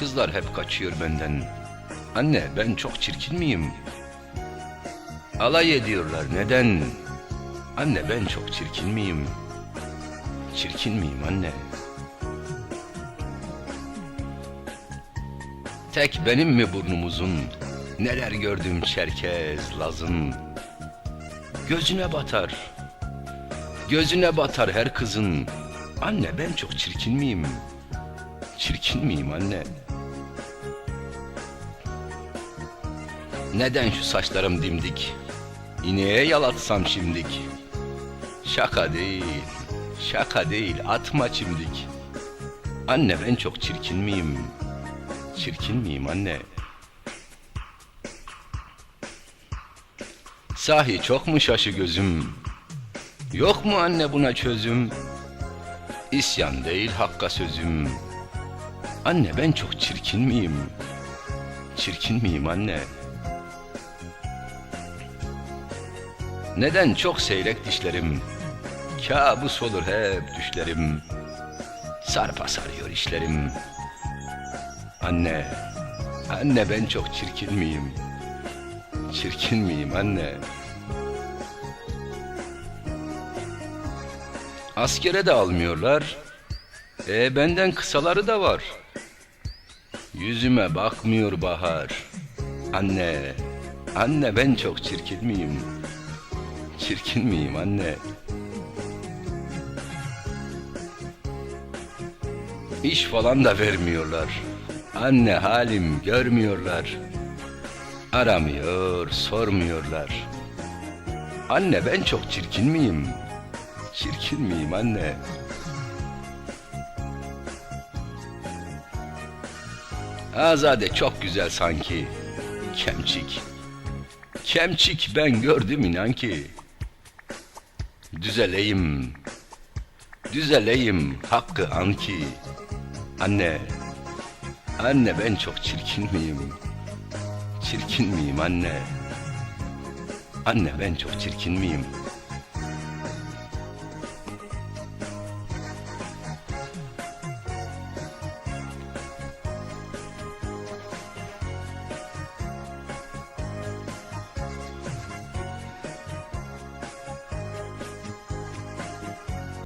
Kızlar hep kaçıyor benden. Anne ben çok çirkin miyim? Alay ediyorlar neden? Anne ben çok çirkin miyim? Çirkin miyim anne? Tek benim mi burnumuzun? Neler gördüm çerkez, lazın. Gözüne batar. Gözüne batar her kızın. Anne ben çok çirkin miyim? Çirkin miyim anne? Neden şu saçlarım dimdik? İneğe yalatsam şimdik. Şaka değil, şaka değil atma çimdik. Anne ben çok çirkin miyim? Çirkin miyim anne? Sahi çok mu şaşı gözüm? Yok mu anne buna çözüm? İsyan değil hakka sözüm. Anne ben çok çirkin miyim? Çirkin miyim anne? Neden çok seyrek dişlerim? Kabus olur hep düşlerim. Sarpa sarıyor işlerim. Anne, anne ben çok çirkin miyim? Çirkin miyim anne? Askere de almıyorlar. E benden kısaları da var. Yüzüme bakmıyor bahar. Anne, anne ben çok çirkin miyim? Çirkin miyim anne? İş falan da vermiyorlar. Anne halim görmüyorlar. Aramıyor, sormuyorlar. Anne ben çok çirkin miyim? Çirkin miyim anne? Azade çok güzel sanki. Kemçik. Kemçik ben gördüm inan ki. Düzeleyim. Düzeleyim hakkı an ki. Anne. Anne ben çok çirkin miyim? Çirkin miyim anne? Anne ben çok çirkin miyim?